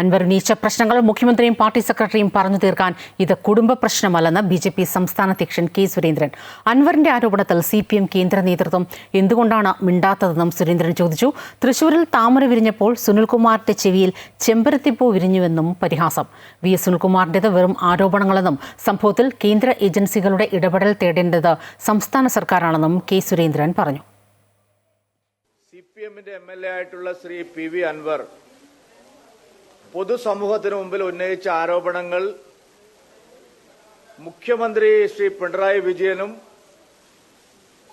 അൻവർ ഉന്നയിച്ച പ്രശ്നങ്ങൾ മുഖ്യമന്ത്രിയും പാർട്ടി സെക്രട്ടറിയും പറഞ്ഞു തീർക്കാൻ ഇത് കുടുംബ പ്രശ്നമല്ലെന്ന് ബി ജെ പി സംസ്ഥാന അധ്യക്ഷൻ കെ സുരേന്ദ്രൻ. അൻവറിന്റെ ആരോപണത്തിൽ സി പി എം കേന്ദ്ര നേതൃത്വം എന്തുകൊണ്ടാണ് മിണ്ടാത്തതെന്നും സുരേന്ദ്രൻ ചോദിച്ചു. തൃശൂരിൽ താമര വിരിഞ്ഞപ്പോൾ സുനിൽകുമാറിന്റെ ചെവിയിൽ ചെമ്പരത്തിപ്പൂ വിരിഞ്ഞുവെന്നും പരിഹാസം. വി എസ് സുനിൽകുമാറിന്റേത് വെറും ആരോപണങ്ങളെന്നും സംഭവത്തിൽ കേന്ദ്ര ഏജൻസികളുടെ ഇടപെടൽ തേടേണ്ടത് സംസ്ഥാന സർക്കാരാണെന്നും കെ സുരേന്ദ്രൻ പറഞ്ഞു. സി പി എമ്മിന്റെ എം എൽ എ ആയിട്ടുള്ള ശ്രീ പി വി അൻവർ പൊതുസമൂഹത്തിന് മുമ്പിൽ ഉന്നയിച്ച ആരോപണങ്ങൾ മുഖ്യമന്ത്രി ശ്രീ പിണറായി വിജയനും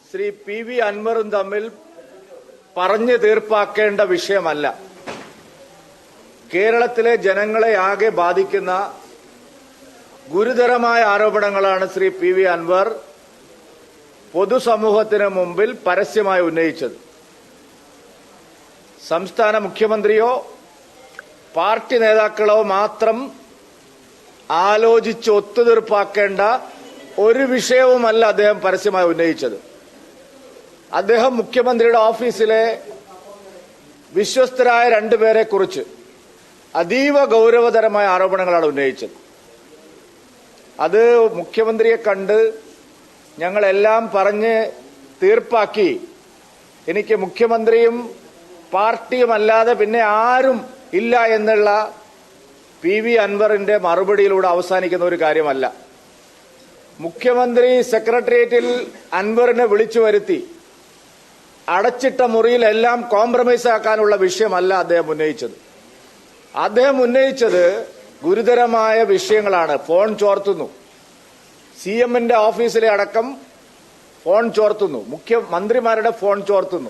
ശ്രീ പി വി അൻവറും തമ്മിൽ പറഞ്ഞു തീർപ്പാക്കേണ്ട വിഷയമല്ല. കേരളത്തിലെ ജനങ്ങളെ ആകെ ബാധിക്കുന്ന ഗുരുതരമായ ആരോപണങ്ങളാണ് ശ്രീ പി വി അൻവർ പൊതുസമൂഹത്തിന് മുമ്പിൽ പരസ്യമായി ഉന്നയിച്ചത്. സംസ്ഥാന മുഖ്യമന്ത്രിയോ പാർട്ടി നേതാക്കളോ മാത്രം ആലോചിച്ച് ഒത്തുതീർപ്പാക്കേണ്ട ഒരു വിഷയവുമല്ല അദ്ദേഹം പരസ്യമായി ഉന്നയിച്ചത്. അദ്ദേഹം മുഖ്യമന്ത്രിയുടെ ഓഫീസിലെ വിശ്വസ്തരായ രണ്ടുപേരെ കുറിച്ച് അതീവ ഗൗരവതരമായ ആരോപണങ്ങളാണ് ഉന്നയിച്ചത്. അത് മുഖ്യമന്ത്രിയെ കണ്ട് ഞങ്ങളെല്ലാം പറഞ്ഞ് തീർപ്പാക്കി. എനിക്ക് മുഖ്യമന്ത്രിയും പാർട്ടിയുമല്ലാതെ പിന്നെ ആരും ഇല്ല എന്നുള്ള പി വി അൻവറിന്റെ മറുപടിയിലൂടെ അവസാനിക്കുന്ന ഒരു കാര്യമല്ല. മുഖ്യമന്ത്രി സെക്രട്ടേറിയറ്റിൽ അൻവറിനെ വിളിച്ചു വരുത്തി. അടച്ചിട്ട മുറിയിൽ എല്ലാം കോംപ്രമൈസ് ആക്കാനുള്ള വിഷയമല്ല അദ്ദേഹം ഉന്നയിച്ചത്. അദ്ദേഹം ഉന്നയിച്ചത് ഗുരുതരമായ വിഷയങ്ങളാണ്. ഫോൺ ചോർത്തുന്നു. സി എമ്മിന്റെ ഓഫീസിലെ അടക്കം ഫോൺ ചോർത്തുന്നു. മുഖ്യമന്ത്രിമാരുടെ ഫോൺ ചോർത്തുന്നു.